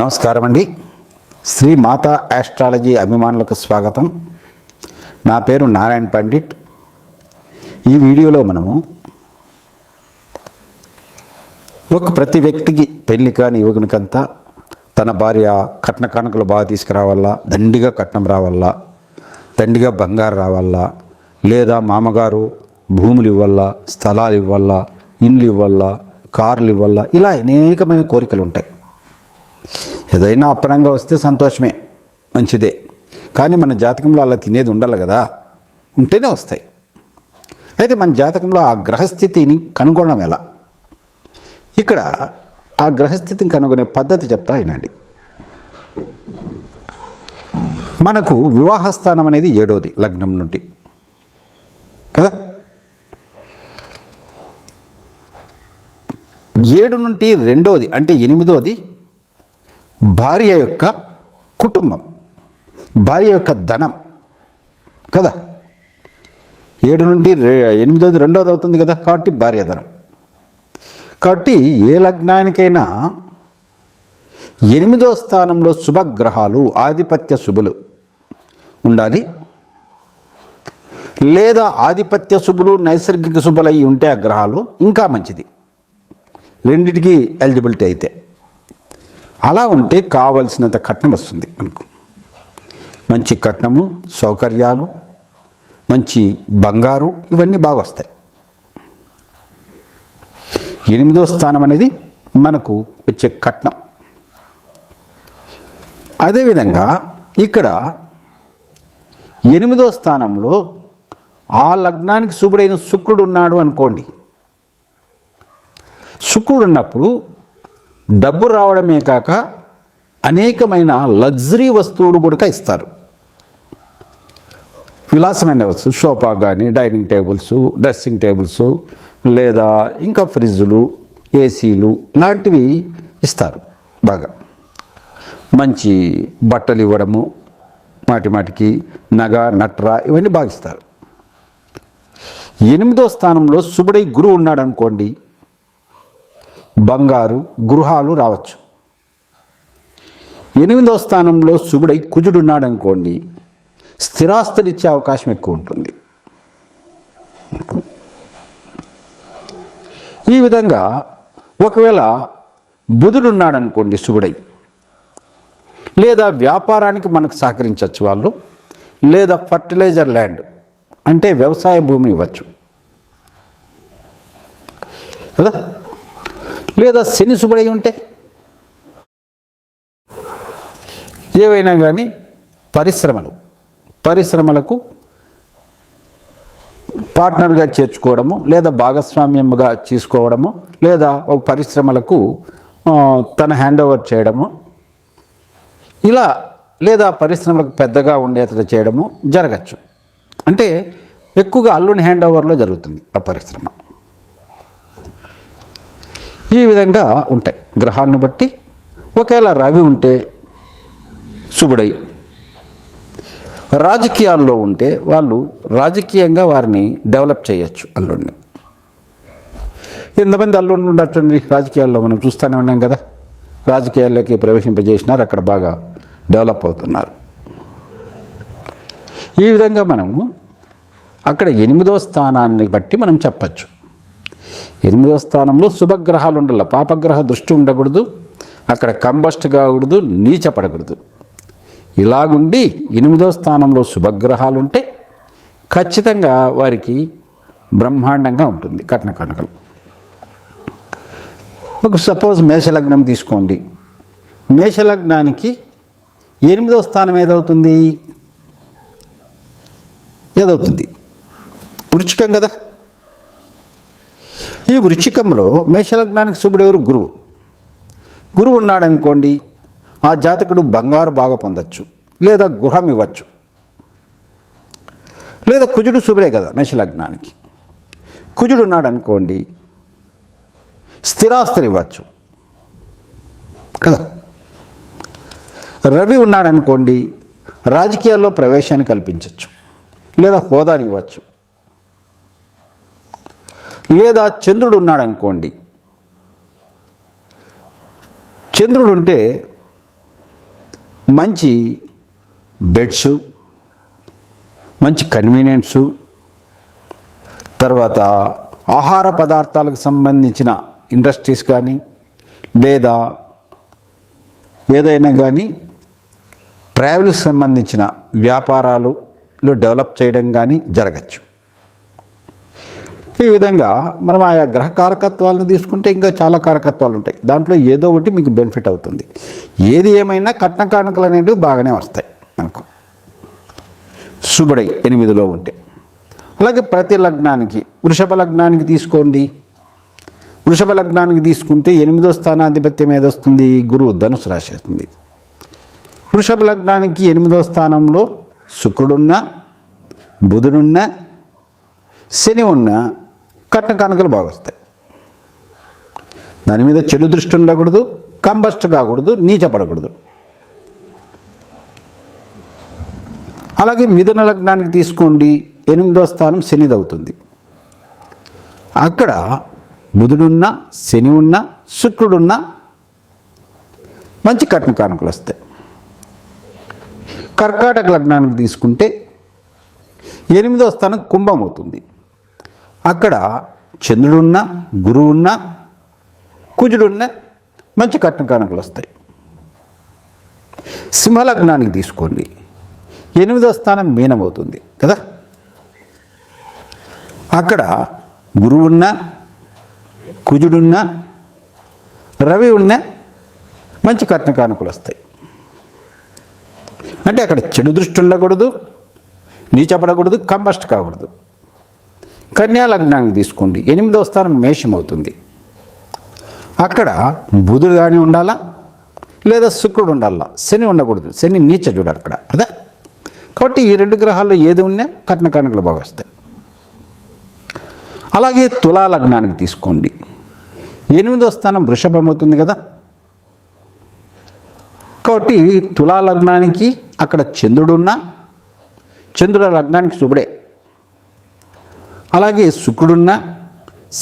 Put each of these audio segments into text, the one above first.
నమస్కారం అండి శ్రీ మాతా ఆస్ట్రాలజీ అభిమానులకు స్వాగతం. నా పేరు నారాయణ పండిట్. ఈ వీడియోలో మనము ఒక ప్రతి వ్యక్తికి పెళ్ళి కాని యువకునికంతా తన భార్య కట్న కానుకలు బాగా తీసుకురావాలా దండిగా కట్నం రావాలా దండిగా బంగారు రావాలా లేదా మామగారు భూములు ఇవ్వాలా స్థలాలు ఇవ్వాలా ఇండ్లు ఇవ్వాలా కార్లు ఇవ్వాలా ఇలా అనేకమైన కోరికలు ఉంటాయి. ఏదైనా అప్పనంగా వస్తే సంతోషమే మంచిదే. కానీ మన జాతకంలో అలా తినేది ఉండాలి కదా ఉంటేనే వస్తాయి. అయితే మన జాతకంలో ఆ గ్రహస్థితిని కనుగొనడం ఎలా? ఇక్కడ ఆ గ్రహస్థితిని కనుగొనే పద్ధతి చెప్తా వినండి. మనకు వివాహ స్థానం అనేది ఏడోది లగ్నం నుండి. కదా? ఏడు నుండి రెండోది అంటే ఎనిమిదోది భార్య యొక్క కుటుంబం భార్య యొక్క ధనం కదా? ఏడు నుండి ఎనిమిదో ఎనిమిదోది రెండోది అవుతుంది కదా కాబట్టి భార్య ధనం. కాబట్టి ఏ లగ్నానికైనా ఎనిమిదో స్థానంలో శుభగ్రహాలు ఆధిపత్య శుభులు ఉండాలి. లేదా ఆధిపత్య శుభులు నైసర్గిక శుభులు అయి ఉంటే ఆ గ్రహాలు ఇంకా మంచిది. రెండిటికి ఎలిజిబిలిటీ అయితే. అలా ఉంటే కావలసినంత కట్నం వస్తుంది మనకు. మంచి కట్నము సౌకర్యాలు మంచి బంగారు ఇవన్నీ బాగా వస్తాయి. ఎనిమిదో స్థానం అనేది మనకు వచ్చే కట్నం. అదేవిధంగా ఇక్కడ ఎనిమిదో స్థానంలో ఆ లగ్నానికి శుభుడైన శుక్రుడు ఉన్నాడు అనుకోండి. శుక్రుడు ఉన్నప్పుడు డబ్బు రావడమే కాక అనేకమైన లగ్జరీ వస్తువులు కూడా ఇస్తారు. విలాసమైన వస్తువు సోఫా కానీ డైనింగ్ టేబుల్స్ డ్రెస్సింగ్ టేబుల్స్ లేదా ఇంకా ఫ్రిడ్జులు ఏసీలు లాంటివి ఇస్తారు బాగా. మంచి బట్టలు ఇవ్వడము మాటి మాటికి నగ నట్ర ఇవన్నీ భావిస్తారు ఎనిమిదో స్థానంలో శుభుడై గురువు ఉన్నాడు అనుకోండి బంగారు గృహాలు రావచ్చు. ఎనిమిదో స్థానంలో శుభుడై కుజుడు ఉన్నాడు అనుకోండి స్థిరాస్తులు ఇచ్చే అవకాశం ఎక్కువ ఉంటుంది. ఈ విధంగా ఒకవేళ బుధుడు ఉన్నాడు అనుకోండి శుభుడై లేదా వ్యాపారానికి మనకు సహకరించవచ్చు వాళ్ళు లేదా ఫర్టిలైజర్ ల్యాండ్ అంటే వ్యవసాయ భూమి ఇవ్వచ్చు. కదా? లేదా శని శుభుడై ఉంటే? ఏవైనా కానీ పరిశ్రమలు పరిశ్రమలకు పార్ట్నర్గా చేర్చుకోవడము లేదా భాగస్వామ్యముగా తీసుకోవడము లేదా ఒక పరిశ్రమలకు తన హ్యాండ్ ఓవర్ చేయడము ఇలా లేదా పరిశ్రమలకు పెద్దగా ఉండేటట్లు చేయడము జరగచ్చు. అంటే ఎక్కువగా అల్లుని హ్యాండ్ ఓవర్లో జరుగుతుంది ఆ పరిశ్రమ. ఈ విధంగా ఉంటాయి. గ్రహాలను బట్టి ఒకవేళ రవి ఉంటే శుభుడై రాజకీయాల్లో ఉంటే వాళ్ళు రాజకీయంగా వారిని డెవలప్ చేయొచ్చు అల్లుడిని. ఎంతమంది అల్లుడిని ఉండటండి రాజకీయాల్లో మనం చూస్తూనే ఉన్నాం కదా. రాజకీయాల్లోకి ప్రవేశింపజేసినారు అక్కడ బాగా డెవలప్ అవుతున్నారు. ఈ విధంగా మనము అక్కడ ఎనిమిదో స్థానాన్ని బట్టి మనం చెప్పచ్చు. ఎనిమిదో స్థానంలో శుభగ్రహాలు ఉండాలి. పాపగ్రహ దృష్టి ఉండకూడదు. అక్కడ కంబస్ట్ కాకూడదు. నీచపడకూడదు ఇలాగుండి ఎనిమిదో స్థానంలో శుభగ్రహాలు ఉంటే ఖచ్చితంగా వారికి బ్రహ్మాండంగా ఉంటుంది కట్న కనుకలు. ఒక సపోజ్ మేషలగ్నం తీసుకోండి. మేషలగ్నానికి ఎనిమిదో స్థానం ఏదవుతుంది? ఏదవుతుంది? వృచ్చికం కదా. ఈ వృచ్చికంలో మేషలగ్నానికి శుభుడెవరు? గురువు. గురువు ఉన్నాడనుకోండి ఆ జాతకుడు బంగారు బాగా పొందొచ్చు లేదా గృహం ఇవ్వచ్చు. లేదా కుజుడు శుభుడే కదా మేషలగ్నానికి. కుజుడు ఉన్నాడు అనుకోండి స్థిరాస్తులు ఇవ్వచ్చు కదా. రవి ఉన్నాడనుకోండి రాజకీయాల్లో ప్రవేశాన్ని కల్పించవచ్చు లేదా హోదాని ఇవ్వచ్చు. లేదా చంద్రుడు ఉన్నాడు అనుకోండి. చంద్రుడు ఉంటే మంచి బెడ్స్ మంచి కన్వీనియన్సు తర్వాత ఆహార పదార్థాలకు సంబంధించిన ఇండస్ట్రీస్ కానీ లేదా ఏదైనా కానీ ట్రావెల్కి సంబంధించిన వ్యాపారాలు డెవలప్ చేయడం కానీ జరగచ్చు. ఈ విధంగా మనం ఆయా గ్రహ కారకత్వాలను తీసుకుంటే ఇంకా చాలా కారకత్వాలు ఉంటాయి. దాంట్లో ఏదో ఒకటి మీకు బెనిఫిట్ అవుతుంది. ఏది ఏమైనా కట్న కానుకలు అనేవి బాగానే వస్తాయి మనకు. శుభుడై ఎనిమిదిలో ఉంటే. అలాగే ప్రతి లగ్నానికి వృషభ లగ్నానికి తీసుకోండి. వృషభ లగ్నానికి తీసుకుంటే ఎనిమిదో స్థానాధిపత్యం ఏదొస్తుంది గురువు ధనుసు రాశి వస్తుంది. వృషభ లగ్నానికి ఎనిమిదో స్థానంలో శుక్రుడున్న బుధుడున్న శని ఉన్న కట్న కానుకలు బాగా వస్తాయి. దాని మీద చెడు దృష్టి ఉండకూడదు కంబస్ట్ కాకూడదు నీచపడకూడదు అలాగే మిథున లగ్నానికి తీసుకోండి ఎనిమిదో స్థానం శనిది అవుతుంది. అక్కడ బుధుడున్న శని ఉన్న శుక్రుడున్న మంచి కట్న కానుకలు వస్తాయి. కర్కాటక లగ్నానికి తీసుకుంటే ఎనిమిదో స్థానం కుంభం అవుతుంది. అక్కడ చంద్రుడున్న గురువున్న కుజుడున్న మంచి కట్న కానుకలు వస్తాయి. సింహలగ్నానికి తీసుకోండి. ఎనిమిదో స్థానం మీనం అవుతుంది కదా? అక్కడ గురువున్న కుజుడున్నా రవి ఉన్న మంచి కట్న కానుకలు వస్తాయి. అంటే అక్కడ చెడు దృష్టి ఉండకూడదు నీచపడకూడదు కంబస్ట్ కాకూడదు. కన్యా లగ్నానికి తీసుకోండి. ఎనిమిదో స్థానం మేషం అవుతుంది అక్కడ బుధుడు కానీ ఉండాలా? లేదా శుక్రుడు ఉండాలా? శని ఉండకూడదు. శని నీచ చూడాలి అక్కడ. కదా కాబట్టి ఈ రెండు గ్రహాల్లో ఏది ఉన్నా కట్న కానుకలు బాగా వస్తాయి. అలాగే తులా లగ్నానికి తీసుకోండి. ఎనిమిదో స్థానం వృషభం అవుతుంది కదా? కాబట్టి తులా లగ్నానికి అక్కడ చంద్రుడున్నా చంద్రుడు లగ్నానికి శుభుడే. అలాగే శుక్రుడున్నా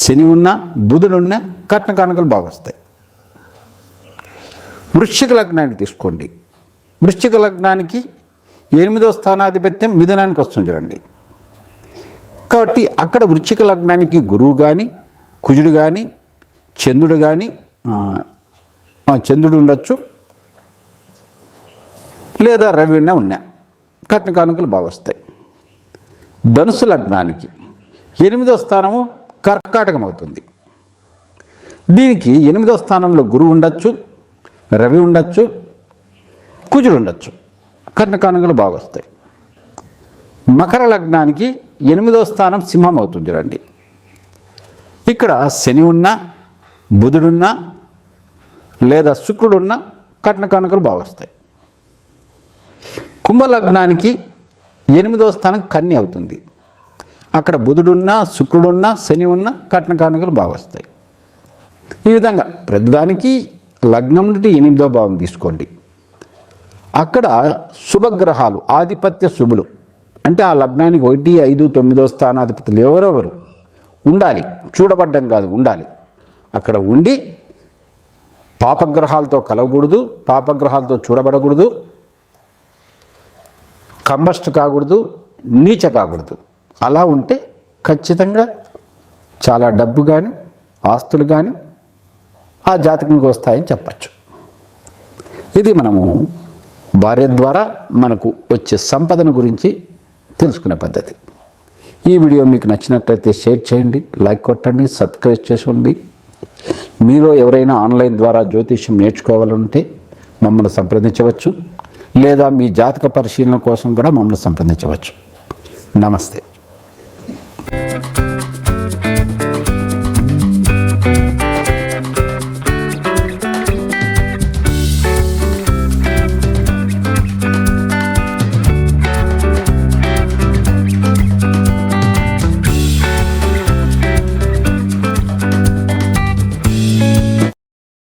శని ఉన్నా బుధుడున్నా కట్న కానుకలు బాగా వస్తాయి. వృశ్చిక లగ్నాన్ని తీసుకోండి. వృశ్చిక లగ్నానికి ఎనిమిదో స్థానాధిపత్యం మిథునానికి వస్తుంది చూడండి. కాబట్టి అక్కడ వృశ్చిక లగ్నానికి గురువు కానీ కుజుడు కానీ చంద్రుడు కానీ చంద్రుడు ఉండొచ్చు. లేదా రవి ఉన్నా ఉన్నా కట్న కానుకలు బాగా వస్తాయి. ధనుసు లగ్నానికి ఎనిమిదో స్థానము కర్కాటకం అవుతుంది దీనికి ఎనిమిదో స్థానంలో గురువు ఉండొచ్చు రవి ఉండొచ్చు కుజుడు ఉండొచ్చు. కట్న కానుకలు బాగా వస్తాయి. మకర లగ్నానికి ఎనిమిదో స్థానం సింహం అవుతుంది చూడండి ఇక్కడ శని ఉన్నా బుధుడున్నా లేదా శుక్రుడున్నా కట్న కానుకలు బాగా వస్తాయి. కుంభలగ్నానికి ఎనిమిదో స్థానం కన్య అవుతుంది. అక్కడ బుధుడున్నా శుక్రుడున్నా శని ఉన్న కట్న కానుకలు బాగా వస్తాయి. ఈ విధంగా ప్రతిదానికి లగ్నం నుండి ఎనిమిదో భావం తీసుకోండి. అక్కడ శుభగ్రహాలు ఆధిపత్య శుభులు అంటే ఆ లగ్నానికి ఒకటి ఐదు తొమ్మిదో స్థానాధిపతులు ఎవరెవరు ఉండాలి చూడబడ్డం కాదు ఉండాలి. అక్కడ ఉండి పాపగ్రహాలతో కలవకూడదు పాపగ్రహాలతో చూడబడకూడదు కంబస్ట్ కాకూడదు నీచ కాకూడదు. అలా ఉంటే ఖచ్చితంగా చాలా డబ్బు కానీ ఆస్తులు కానీ ఆ జాతకంకి వస్తాయని చెప్పచ్చు. ఇది మనము భార్య ద్వారా మనకు వచ్చే సంపదను గురించి తెలుసుకునే పద్ధతి. ఈ వీడియో మీకు నచ్చినట్లయితే షేర్ చేయండి లైక్ కొట్టండి సబ్స్క్రైబ్ చేసుకోండి. మీలో ఎవరైనా ఆన్లైన్ ద్వారా జ్యోతిష్యం నేర్చుకోవాలంటే మమ్మల్ని సంప్రదించవచ్చు. లేదా మీ జాతక పరిశీలన కోసం కూడా మమ్మల్ని సంప్రదించవచ్చు. నమస్తే. Thank you.